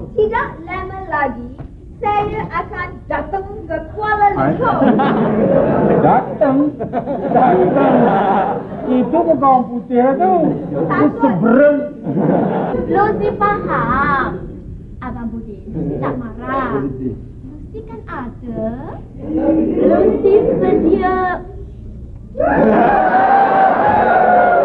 Tidak lama lagi, saya akan datang ke Kuala Lumpur. Datang. Datang. Itu bukan orang putih tu. Itu Takut. seberang. Lucy faham. Abang Budi, tak marah. Lucy kan ada. Lucy sedia.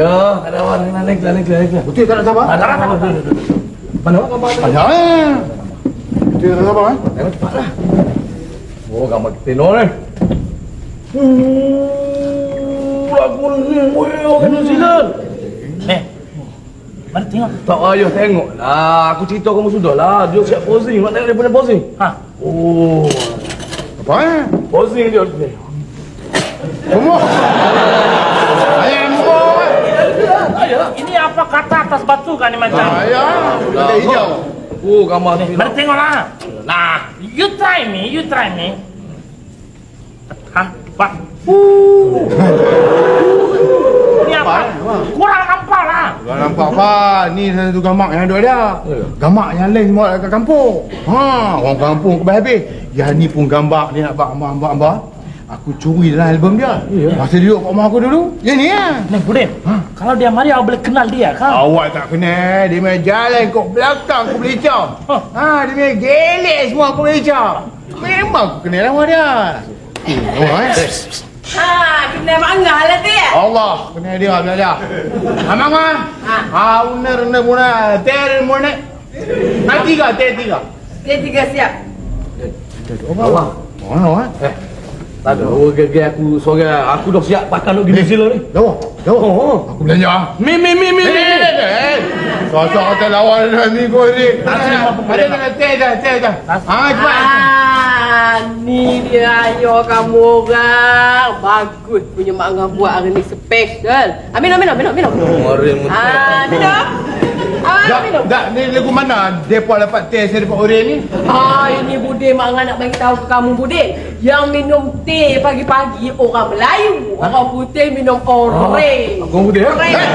ya. Tak ada apa. Naik, naik, naik, naik. Betul tak nak sabar? Tak ada apa. Mana gambar tu? Ada eh. Betul tak nak sabar eh? Tengok cepat lah. Oh, gambar kita no ni. Uh, lagu ni. Weh, orang New Zealand. Eh, mana tengok? Tak payah tengok lah. Aku cerita kamu sudah lah. Dia siap posing. Nak tengok dia punya posing. Ha, Oh, Apa eh? posing dia. ni. Semua. Ayah muka eh. ini apa kata atas batu kan ni macam? Ayah. Ada hijau. Oh, gambar Ni, ni. mana tengok lah. Nah, you try me, you try me. Hah, pak. Uh. Ni apa? Kurang nampak lah. Kau nampak apa? Ni satu gamak yang ada dia. Ya. Gamak yang lain semua dekat kampung. Ha, orang kampung ke habis. Yang ni pun gambar dia nak buat hamba-hamba. Aku curi dalam album dia. Ya. Masa dia duduk kat rumah aku dulu. Yang ni ah. Ni, Budin. Kalau dia mari, awak boleh kenal dia kan? Awak tak kenal. Dia main jalan kok belakang aku boleh cam. Huh. Ha, dia main gelek semua aku boleh cam. Memang aku kenal nama dia. Oh, eh. Ha, kena mangga lah tu ya. Allah, kenal dia kenal dia. Amang ah. Ha, unar unar muna. Ter muna. Ha tiga, ter tiga. Dia tiga siap. Allah. Oh, eh. Eh, tak ada. Oh, gaya aku suara. Aku dah siap pakai nak pergi New Zealand ni. Dawa, dawa. Oh, Aku belanja. ah. Mi, mi, mi, mi, Eh, mi. eh, eh, eh. Sosok kata lawan dengan ni kau ni. Ada ada teh dah, teh dah. Ha, cepat. Ah, ni dia ayo kamu orang. Bagus punya mak ngah buat hari ni special. Ah, minum, minum, minum, minum. Mari, Ah, minum. Ah, minum. dak, ni lagu mana? Depa dapat teh saya dapat oren ni. Ah, ini Budin mak nak bagi tahu ke kamu Budin. Yang minum teh pagi-pagi orang Melayu. Orang putih minum orange. Aku putih ya? Orange.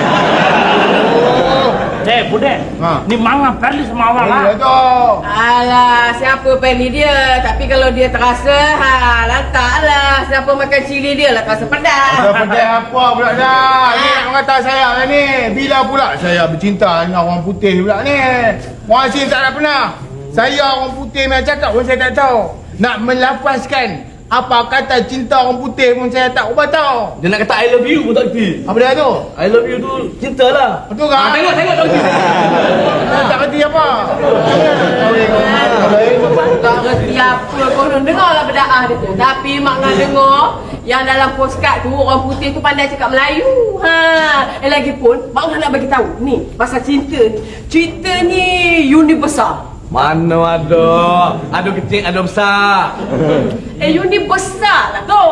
Oh. Eh, Budin. Ha. Ni manga perli sama awak lah. Tu. Alah, siapa pilih dia? Tapi kalau dia terasa, ha, lantaklah. Siapa makan cili dia lah terasa pedas. Ada pedih apa pula dah? Ni nak kata saya lah ni. Bila pula saya bercinta dengan orang putih pula ni? Orang tak ada pernah. Saya orang putih yang cakap pun saya tak tahu. Nak melapaskan apa kata cinta orang putih pun saya tak ubah tahu. Dia nak kata I love you pun tak kerti. Apa dia tu? I love you tu cinta lah. Betul kan? Ah, tengok, tengok, tengok. Saya tak kerti apa. Tak reti apa korang dengar lah berdaah dia tu. Tapi mak nak dengar yang dalam postcard tu orang putih tu pandai cakap Melayu. Ha, eh lagi pun mak nak bagi tahu ni pasal cinta ni. Cinta ni universal. Mana ada? Ada kecil, ada besar. Eh universal lah tu.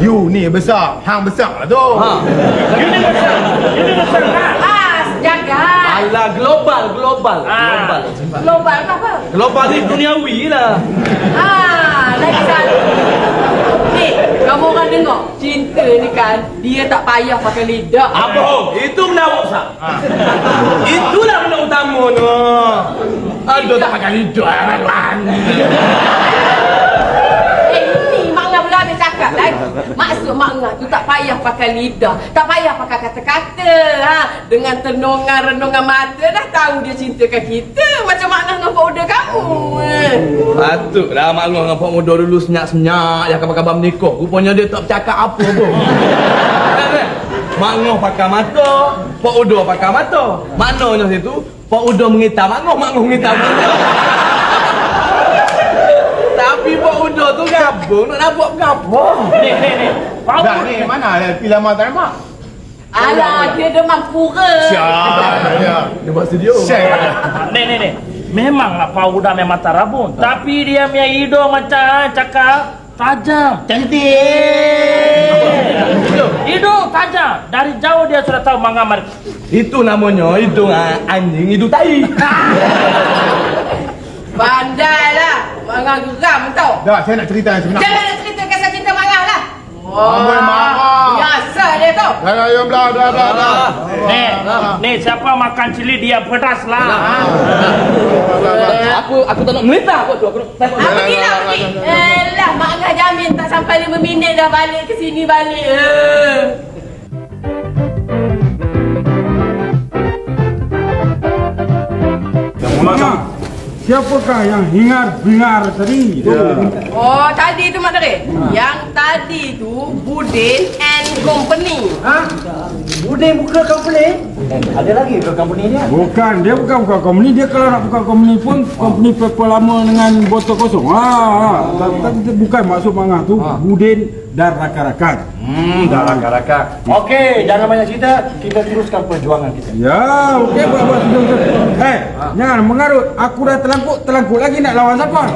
You ni besar. Hang besar lah tu. Ha. Universal. Universal lah. Ah, sejagat. Alah global, global, Ah. global. Global apa? Global ni duniawi lah. Ah, lagi satu. Ni, kamu orang dengar. Cinta ni kan, dia tak payah pakai lidah. Apa? Itu benda besar. Itulah benda utama tu. Ada tak pakai lidah kan? Eh, ini Mak Ngah habis cakap lagi. Maksud Mak Ngah tu tak payah pakai lidah. Tak payah pakai kata-kata. Ha? Dengan tenungan-renungan mata dah tahu dia cintakan kita. Macam Mak Ngah dengan Pak Uda kamu. Eh. Patutlah mak ngah dengan pak muda dulu senyap-senyap ya kabar-kabar menikah. Rupanya dia tak bercakap apa pun. Mak ngah pakai mata, pak uda pakai mata. Maknanya situ, pak mak ngah mengitar mak ngah. Tapi pak uda tu gabung nak nak buat apa? Ni, ni, Dah mana ada film tak nampak? Alah, dia demam pura. Syah. Ya. Dia buat studio. Syah. Ni, ni, ni. Memanglah Pak Uda memang mata rabun. Tapi dia punya hidung macam cakap tajam. Cantik. Hidung tajam. Dari jauh dia sudah tahu Mangga Mar. Itu namanya hidung ah, anjing, hidung tai. Pandai lah. Mangga geram tau. Dah, saya nak cerita yang sebenar. Jangan nak cerita kisah cinta Mangga lah. Amboi, marah. Biasa dia tau. Dah, dah, dah, dah, dah, dah, dah. Nih, nih siapa makan cili dia pedas lah. aku aku tak nak melita kau tu. Aku nak tengok. Apa gila pergi? Eh Angah jamin tak sampai 5 minit dah balik ke sini balik. Eh. Mak, siapakah yang hingar-bingar tadi? Tu. Oh, tadi tu Mak Dere. Yang tadi tu Budin and Company. Budin buka company. Ada lagi ke company dia? Bukan, dia bukan buka company. Dia kalau nak buka company pun, company paper lama dengan botol kosong. Ha, ha. Dia bukan maksud mangah tu. Budin dan rakan-rakan. Hmm, dah rakan-rakan. Okey, jangan banyak cerita. Kita teruskan perjuangan kita. Ya, okey buat-buat sudah sudah. Eh, jangan mengarut. Aku dah terlangkuk, terlangkuk lagi nak lawan siapa?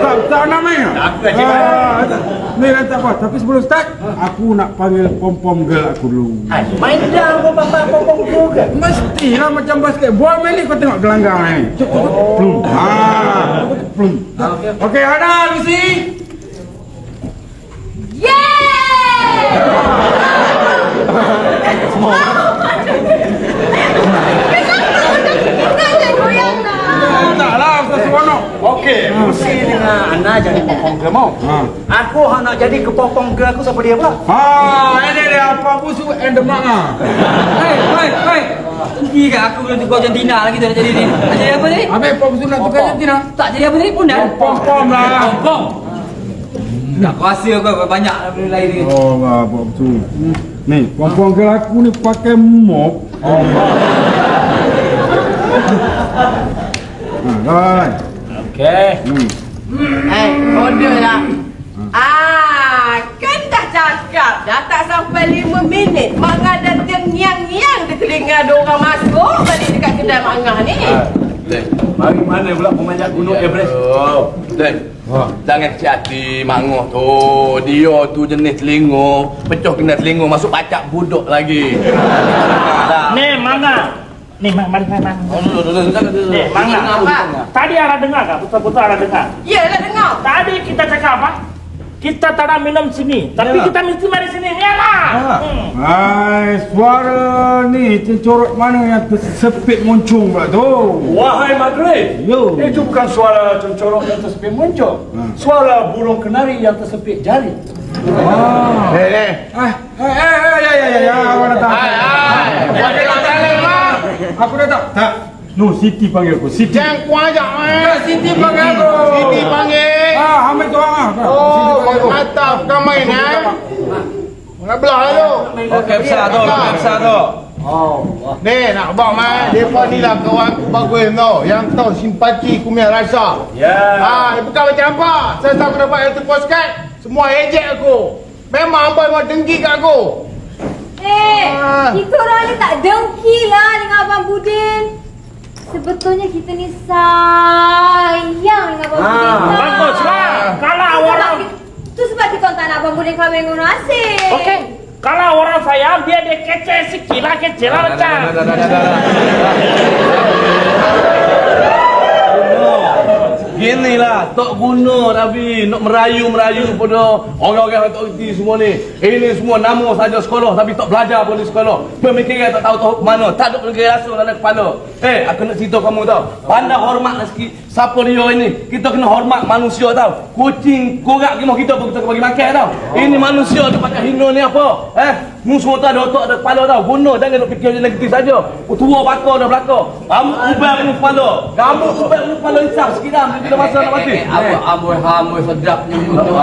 Tak, tak nak main. Aku dah cakap. Ni dah tak apa. Tapi sebelum start, aku nak panggil pom-pom girl aku dulu. Hai, main dah kau papa papa juga. Mestilah macam basket. Buat main ni kau tengok gelanggang ni. Plum. Ha, plum. Okey, ada Lucy. Hang nak jadi kepopong ke aku siapa dia pula? Ha, ini dia apa busuk and the manga. Hei, hei, hei. Tinggi kat aku belum tukar jantina lagi tak nak jadi ni. Nak jadi apa ni? Habis apa busuk nak tukar jantina? Tak jadi apa tadi pun dah. Pom-pom lah. Pom. Tak kuasa kau banyak benda lain ni. Oh, apa betul. Ni, pom-pom girl aku ni pakai mop. Oh. Ha, dah. Okey. Hmm. Eh, order lah. Ah, kan dah cakap dah tak sampai 5 minit. Mak Angah dah tengyang-nyang di telinga ada orang masuk balik dekat kedai Mak Angah ni. Dek. Mari mana pula pemanjat gunung Everest? Oh, Dek. Jangan kecil hati Mak Ngoh tu. Dia tu jenis telingo. Pecah kena telingo masuk pacak buduk lagi. Mang, mari. Oh, duduk, duduk, duduk, duduk. Nih, Mangga. Apa? Tadi ada dengar tak? Putar-putar ada dengar. Ya lah dengar. Tadi kita cakap apa? Kita tak nak minum sini, tapi kita mesti mari sini. Ni lah. Hmm. Hai, suara ni cencorot mana yang tersepit muncung pula tu? Wahai Maghrib, Yo. itu bukan suara cencorok yang tersepit muncul. Suara burung kenari yang tersepit jari. Ah. Eh, eh. Eh, eh, eh, eh, ya, ya, ya, ya, aku dah tahu. Hai, hai. Buat tengok jalan, Mak. Aku dah tahu. Tak. No, Siti panggil aku. Siti. Jangan kuajak, Eh, Mak. Siti panggil aku. Siti panggil. Ah, ambil tu ah. Siti Oh, aku. mata bukan main, eh. Mana belah tu? Okey, besar tu, okey, besar tu. Ni nak bawa mai, depa ni lah kawan aku bagus tau. Yang tahu simpati ku punya rasa. Ya. Ah, dia bukan macam apa. Saya tak dapat itu postcard, semua ejek aku. Memang abang mau dengki kat aku. Eh, Ah. kita orang ni tak dengki lah dengan Abang Budin. Sebetulnya kita ni sayang dengan Abang Ah, Budin. tau. Baguslah. Kalau Tu orang kita- Tu sebab kita tak nak Abang Budin kahwin dengan asing. Okey. Kalau orang sayang dia dia kece sikit lah kece lah macam. Lah, tok guna tapi nak merayu-merayu pada orang-orang yang tak reti semua ni. Ini semua nama saja sekolah tapi tak belajar pun di sekolah. Pemikiran tak tahu tahu mana, tak ada pergi rasa dalam kepala. Eh, aku nak cerita kamu tau. Pandai hormat lah sikit. Siapa dia ini? Kita kena hormat manusia tau. Kucing, korak kita kita pun kita bagi makan tau. Ini manusia tu pakai hina ni apa? Eh, mu semua tu ada otak ada kepala tau. Guna jangan nak fikir je negatif saja. Tua bakar dah belakang. Kamu ubah punya kepala. Kamu ubah punya kepala insaf sikit. Kita masa nak mati. Apa amboi hamboi sedapnya ni tu. Oh,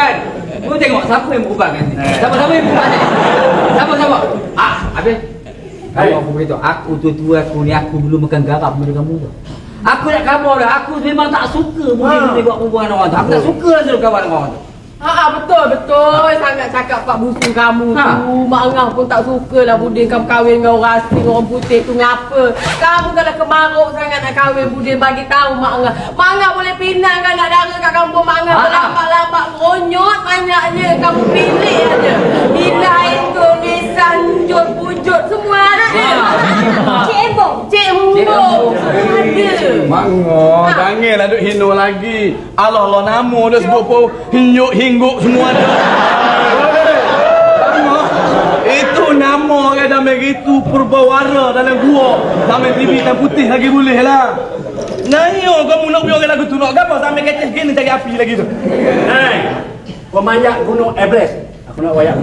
eh. Kau tengok siapa yang beruban kan? Siapa-siapa yang beruban ni? Siapa-siapa? Ah, habis. Kalau aku beritahu, aku tu-tu aku ni aku dulu makan garam dengan kamu tu. Aku nak kabar dah. Aku memang tak suka mungkin Ha. tengok perempuan orang tu. Aku tak suka lah suruh kawan orang tu. Ha ah, betul betul sangat cakap Pak Busu kamu Ha. tu. Mak Angah pun tak suka lah Budin kamu kahwin dengan orang asing orang putih tu ngapa. Kamu kalau kemaruk sangat nak kahwin Budin bagi tahu Mak Angah. Mak Angah boleh pinang kan nak dara kat kampung Mak Angah Ha. terlambat-lambat ronyot banyaknya kamu pilih aja. Bila itu Nisan Jod Pujut semua ada. Cik Embong. Cik Mbok semua Mango, janganlah duk hino lagi. Allah Allah nama dah sebut pun hinjuk hingguk semua dah. Mango, itu nama kan dalam itu perbawara dalam gua. Dalam TV hitam putih lagi boleh lah. Nanya kamu nak biar lagu tu nak apa sampai kecil gini cari api lagi tu. Hai, pemanjat gunung Everest. Aku nak wayak.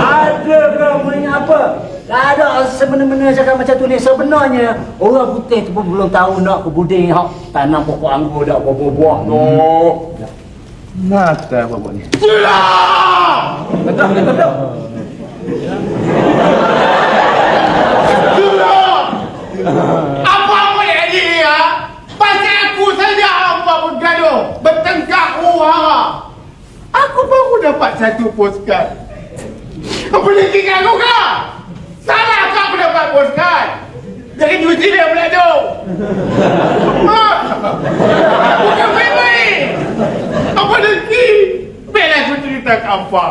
Ada kau main apa? Tak ada sebenarnya cakap macam tu ni. Sebenarnya orang putih tu pun belum tahu nak ke buding hak tanam pokok anggur dak buah-buah tu. Nata apa buat ni? Betul betul betul. Apa apa yang ada ya? Pasal aku saja apa bergaduh, bertengkar huru-hara. Aku baru dapat satu postcard. Apa nak tinggal aku kau aku dapat postcard. Jadi cuci dia pula tu. Bukan baik-baik. Apa lagi? Biarlah aku cerita apa.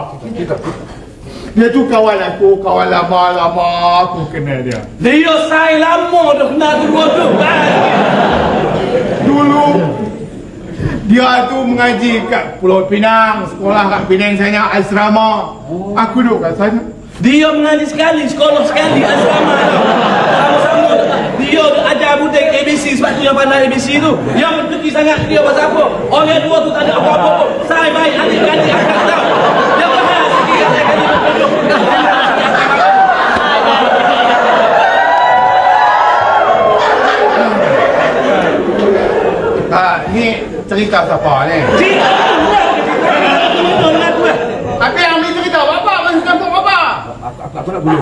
Dia tu kawan aku, kawan lama-lama aku kenal dia. Dia say lama dah kenal tu dua tu. Dulu dia tu mengaji kat Pulau Pinang, sekolah kat Penang sana asrama. Aku duduk kat sana. Dia mengaji sekali, sekolah sekali, asrama tu. Sama-sama. Dia ajar budak ABC sebab tu yang pandai ABC tu. Yang mengerti sangat dia pasal apa. Orang dua tu tak ada apa-apa pun. Saya baik adik-adik akan tahu. Dia bahas sikit adik-adik. Ha, ni cerita siapa ni? Cerita tu lah. Cerita dengan aku lah. Tapi yang ni cerita apa? Masuk kampung apa? Aku nak belum.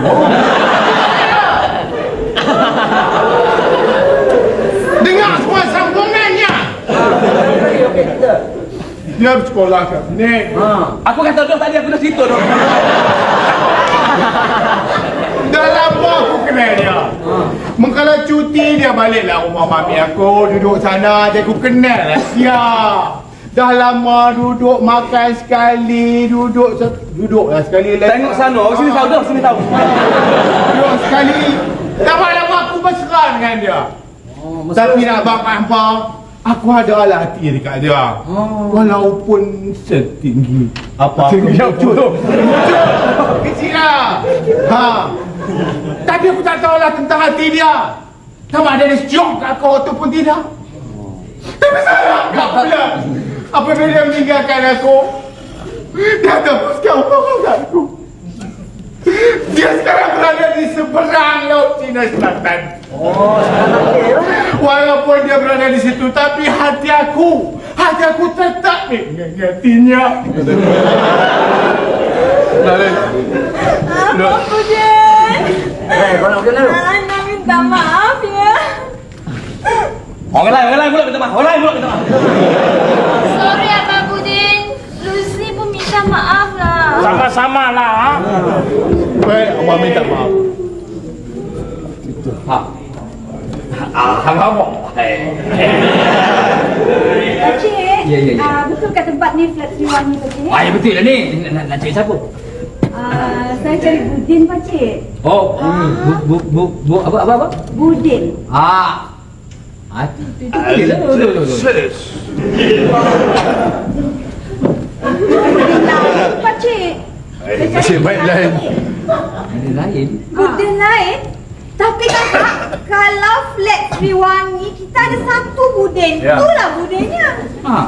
Dengar semua sambungannya. Dia bersekolah kat sini. Aku kata dah tadi aku dah cerita dah. Dah lama aku kenal dia. Mengkala cuti dia baliklah rumah mami aku duduk sana dia aku kenal lah dia. Dah lama duduk makan sekali, duduk se- duduk lah sekali lagi. Tengok sana, orang sini tahu dah, sini tahu. Duduk sekali. Tak lama aku mesra dengan dia. Tapi nak bapak apa? Aku ada lah hati dekat dia. Walaupun setinggi apa Tinggi apa tu? Kecil lah. Ha. Tapi aku tak tahulah tentang hati dia. Sama ada dia syok kat aku ataupun tidak. Tapi saya agak pula. Apabila dia meninggalkan aku, dia terpuskan orang kat aku. Dia sekarang berada di seberang laut Cina Selatan. Walaupun dia berada di situ, tapi hati aku, hati aku tetap mengingatinya. Apa Budin? Eh, kau nak kena tu? Ana minta maaf ya. Orang lain, orang lain pula minta maaf. Orang lain pula minta maaf. Sorry Abang Budin. Lucy pun minta maaf Sama-sama lah. ha? Baik, abang minta maaf. Ha. Alhamdulillah. Pakcik, Ya, ya, ya. ah, betul kat tempat ni flat Sriwangi Pakcik? Ah, ya betul lah ni. Nak, nak, nak cari siapa? Ah, saya cari Budin Pakcik. Oh, bu, bu, bu, bu, apa, apa, apa? Budin. Ah. Ah, tu, tu, tu, boleh lah. Tu, tu, tu, tu. Pakcik. Nasib baik lain. Ada lain. Budin lain. Tapi kakak, kalau flat Sriwangi, kita ada satu Budin. Ya. Itulah Budinnya. Ha.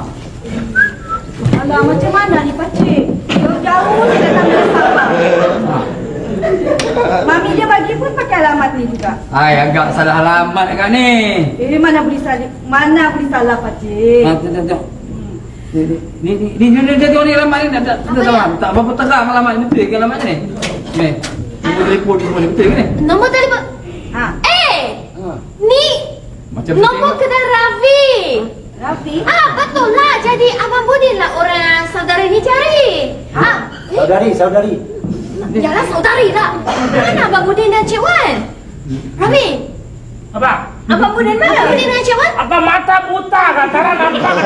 Alah, macam mana ni Pakcik? Jauh-jauh dia datang dari Sabah. Mami dia bagi pun pakai alamat ni juga. Ai, agak salah alamat kat ni. Eh, mana boleh salah, mana boleh salah Pakcik? Ha, tengok, tengok. Ni, ni, ni, ni, ni, ni, dia tengok ni alamat ni. Tak, tak, tak, salah. Tak apa-apa terang alamat ni. Betul ke alamat ni? Ni. Nombor telefon ni semua ni. Betul ke ni? Nombor telefon. Ha. Eh, Ha. ni Macam nombor kedai Rafi. Tapi Ah betul lah Jadi Abang Budin lah orang saudara ni cari Ha eh, Saudari, saudari. Yalah saudari lah Mana Abang Budin dan Cik Wan Rami Abang, Abang Budin mana Abang Budin dan Cik Wan abang mata buta kan? Tak nampak kan?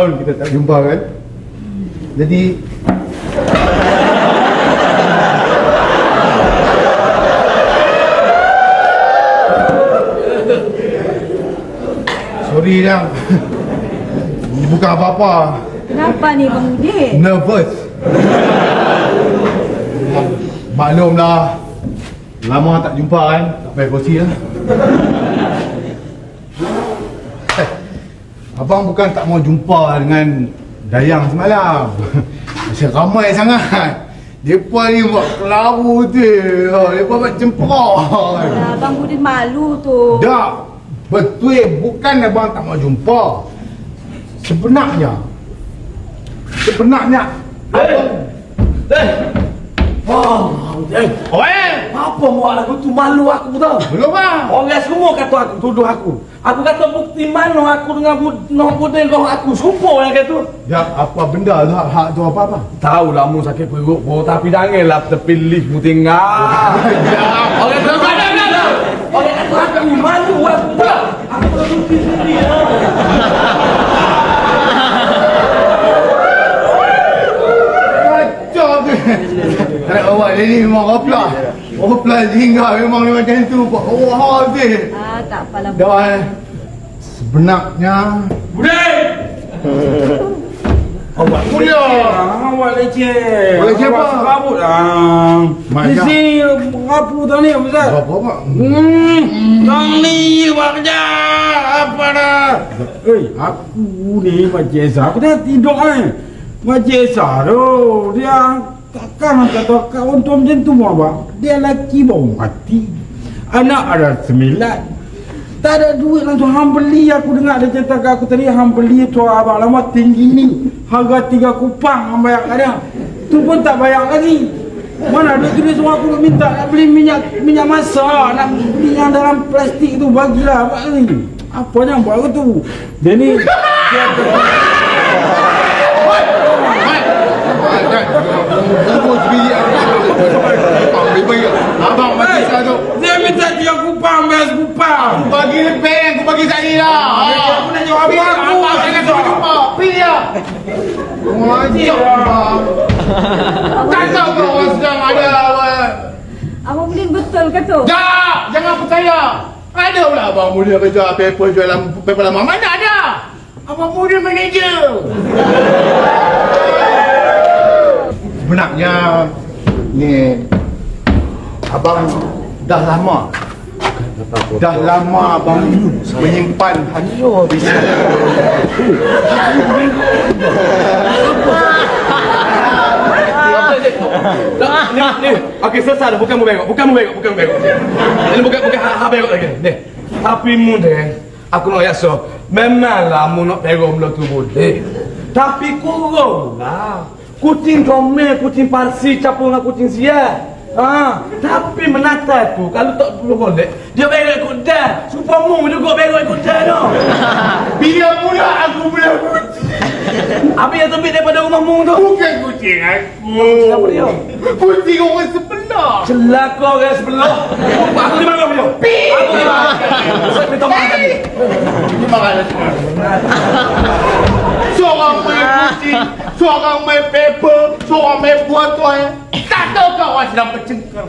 Tahun kita tak jumpa kan. Jadi Sorry Dang Bukan apa-apa. Kenapa ni Budin Nervous. Maklumlah Lama tak jumpa kan. Tak payah kongsi lah Abang bukan tak mau jumpa dengan Dayang semalam. Masih ramai sangat. Mereka ni buat kelabu tu. Mereka buat cemperok Abang Budin malu tu. Tak. Betul Bukan abang tak mau jumpa. Sebenarnya Sebenarnya Abang Eh. Oh, eh. Oh eh Apa buat lagu tu malu aku tau. Belum bang Orang semua kata aku, tuduh aku. Aku kata bukti mana aku dengan bud noh budeng kau aku. Sumpah yang kata. Ya apa benda tu hak, hak tu apa apa Tahu lah mu sakit perut bo tapi jangan lah tepi lift mu tinggal. Orang kata aku ada ada. Orang kata aku malu aku. Aku tak bukti Awak ni memang oplah Oplah hingga memang ni macam tu Wah tu Ah tak apalah Dah eh Sebenarnya Budin! Awak mulia awak leceh. Leceh apa? Awak ah. Di Banyak. sini mengapu ni Ustaz. Apa apa Hmm, tang ni buat kerja apa dah? Eh, aku ni Makcik Esa, aku dah tidur kan. Makcik Esa tu, dia takkan kata kawan tu macam tu abang. Dia lelaki baru mati. Anak ada sembilan. Tak ada duit langsung hang beli. Aku dengar dia cerita kat aku tadi hang beli tu abang lama tinggi ni. Harga tiga kupang hang bayar dia. Tu pun tak bayar lagi. Mana duit tu dia suruh aku minta nak beli minyak minyak masak nak beli yang dalam plastik tu bagilah apa ni. Apa yang buat aku tu? Dia ni dia Abang bagi saya tu dia minta tiga kupang bayar kupang. Bagi lebih aku bagi saya lah. Aku nak jawab apa aku Abang jangan sampai Pilih lah. Wajib Tak tahu kau orang sedang ada awal Abang Budin betul ke tu? Tak, jangan percaya. Ada pula abang muda kerja paper jualan paper lama. Mana ada? Abang muda manager. Sebenarnya ni abang dah lama dah lama abang menyimpan ni, ni. Okey, selesai dah. Bukan mu bengok. Bukan mu bengok. Bukan mu bengok. Ini bukan bukan ha, bengok lagi. Ni. Tapi mu deh. Aku nak rasa memanglah mu nak pergi mula tu boleh. Tapi kurang lah. Kucing comel, kucing parsi campur dengan kucing sia. Ha, tapi menata tu kalau tak perlu boleh dia bengok ikut dah. Supaya mu juga bengok ikut dah no. Bila mula aku boleh kucing. Apa yang terbit daripada rumah mu tu? Bukan kucing aku. Siapa dia? Kucing orang sebelah. Celaka orang sebelah. Aku di mana kau? Pi. Aku di mana? Saya minta maaf tadi. Terima kasih. Seorang main kucing, seorang main paper, seorang main buat tuan. Tak tahu kau orang sedang bercengker.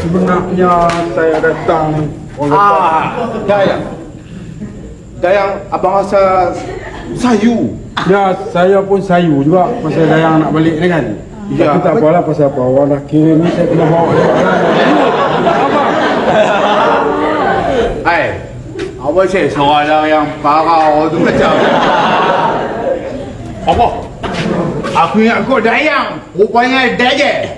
sebenarnya saya datang oleh Ah, Dayang. Dayang, abang rasa sayu. Ya, saya pun sayu juga pasal Dayang nak balik ni kan. Ya. Ya, tak apalah pasal apa orang dah kira ni saya kena bawa dia. Apa? Hai, Apa saya soalan yang parau tu macam Apa? Aku ingat kau dayang Rupanya Dayang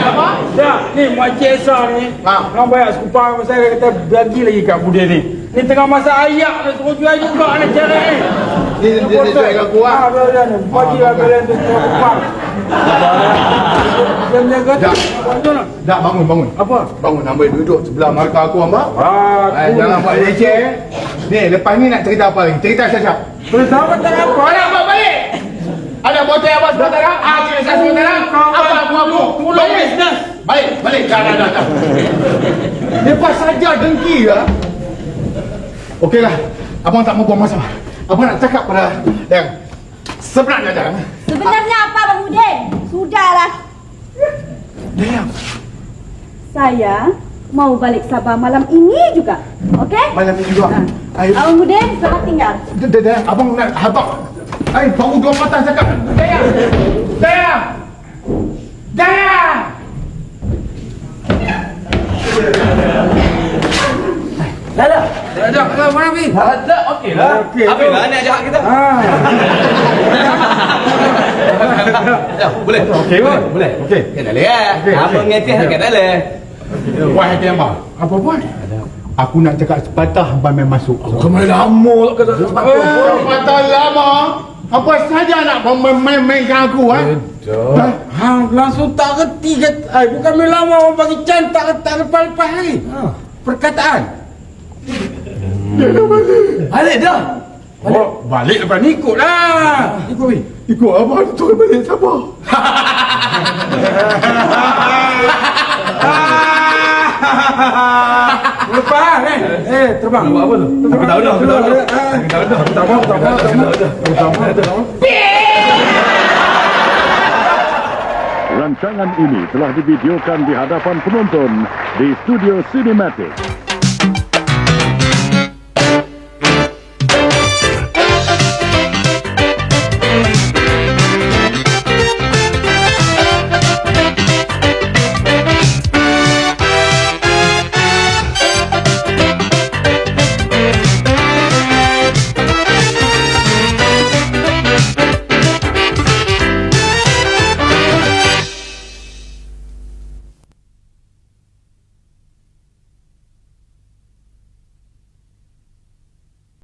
apa? Dah, ni Makcik Esa ni Ha. Orang banyak sekupang saya kata bagi lagi kat budak ni Ni tengah masa ayak ni Terus jual juga nak cari ni Ni dia dia jual kat aku Ah, ah. dah, dah, dah. Bagi lah kalian tu Dia menjaga tu Dah. Dak bangun bangun Apa? Bangun ambil duduk sebelah markah aku hamba Ah, Eh, jangan buat leceh Ni lepas ni nak cerita apa lagi Cerita siap-siap Terus apa tak apa Ada apa balik? Ada botol apa sementara? Ah, cerita saya sementara Apa aku aku? Mula business Balik, balik. Dah, dah, dah. dah. Lepas saja dengki ya. Okeylah. Abang tak mau buang masa. Abang nak cakap pada yang sebenarnya dah. Sebenarnya apa Bang Udin? Sudahlah. Dayang, Saya mau balik Sabah malam ini juga. Okey? malam ni juga. Ha. Ayo, Abang Udin, selamat tinggal. dah, dah. Abang nak abang. Ay, baru dua patah cakap. Dayang. Dayang. Dayang. Lala. Ajak lah mana Fi? Ada, okey lah. Okey, Habis lah ni ajak kita. Ah, Ya, boleh. Okey pun Boleh. Okey Kat dalam eh. Okey, Apa okey. ngerti kat dalam. Wahai hati abang. Apa buat? Aku nak cakap sepatah abang main masuk. Kemana lama tak kata Oh, patah lama. Apa saja nak main-mainkan aku ha? Ha? Ha, langsung tak reti kat ai bukan main lama orang bagi can tak tak lepas-lepas lagi. Ha. Perkataan. Balik dah. Oh, balik lepas ni ikutlah. Ikut ni. Ikut abang tu balik Sabah. Lepas kan? Eh, terbang. Buat apa tu? Aku tahu dah, aku tahu dah. Aku tahu dah. Pertama, pertama, pertama. Pertama, pertama. Rancangan ini telah divideokan di hadapan penonton di Studio Cinematic.